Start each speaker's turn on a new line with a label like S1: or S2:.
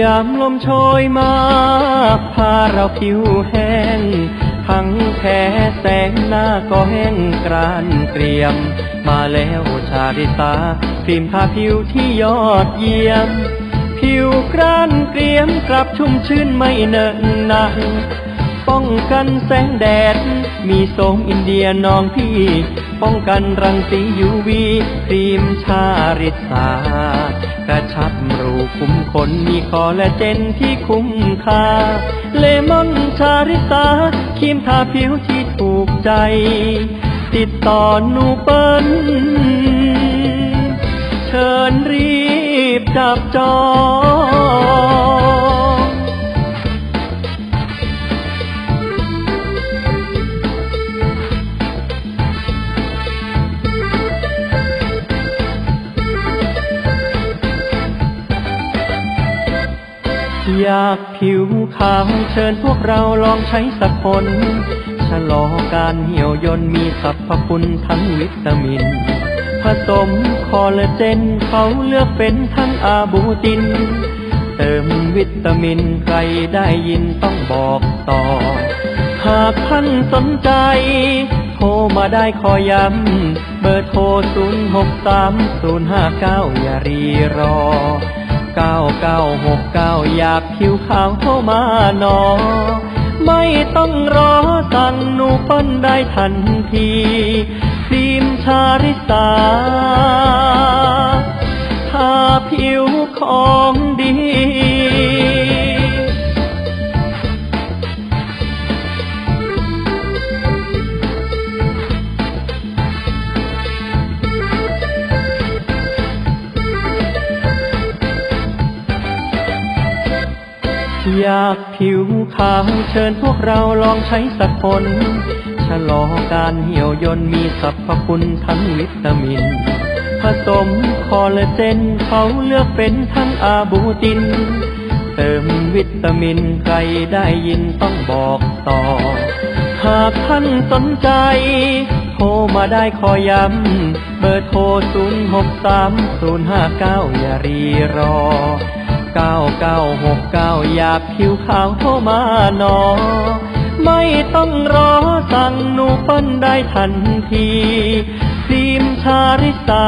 S1: ยามลมโชยมา พาเราผิวแห้ง ทั้งแค่แสงหน้าก็แห้งกรานเกรียม มาแล้วชาดิตาครีมทาผิวที่ยอดเยี่ยม ผิวกรานเกรียมกลับชุ่มชื่นไม่เนอะหนักป้องกันแสงแดด มีโสมอินเดียนองพี่ ป้องกันรังสียูวีครีมชาริสา รูขุมคนมีคอและเจนที่คุ้มค่า เลมอนชาริตาครีมทาผิวที่ถูกใจ ติดต่อหนูเปิลเชิญรีบจับจอง อยากผิวขาวเชิญพวกเราลองใช้สักคนชะลอการเหี่ยวย่นมีสรรพคุณทั้งวิตามิน ผสมคอลลาเจนเขาเลือกเป็นทั้งอาบูติน เติมวิตามินใครได้ยินต้องบอกต่อ หากท่านสนใจ โทรมาได้ขอย้ำ เบอร์โทร 0 6 3 0 5 9 อ เก้ารีรอ9969อยากผิวขาวเข้ามาหนอ ไม่ต้องรอสั่งหนูปั้นได้ทันทีซีมชาริสาทาผิวของ อยากผิวขาวเชิญพวกเราลองใช้สักคนชะลอการเหี่ยวย่นมีสรรพคุณทั้งวิตามิน ผสมคอลลาเจนเขาเลือกเป็นทั้งอาบูติน เติมวิตามินใครได้ยินต้องบอกต่อ หากท่านสนใจ โทรมาได้ขอย้ำ เบอร์โทร 0 6 3 0 5 9 อย่ารีรอ ก้าเก้าหกเก้าอยากผิวขาวโทรมาหนอ ไม่ต้องรอสั่งหนูเปิ้นได้ทันทีซีมชาริสา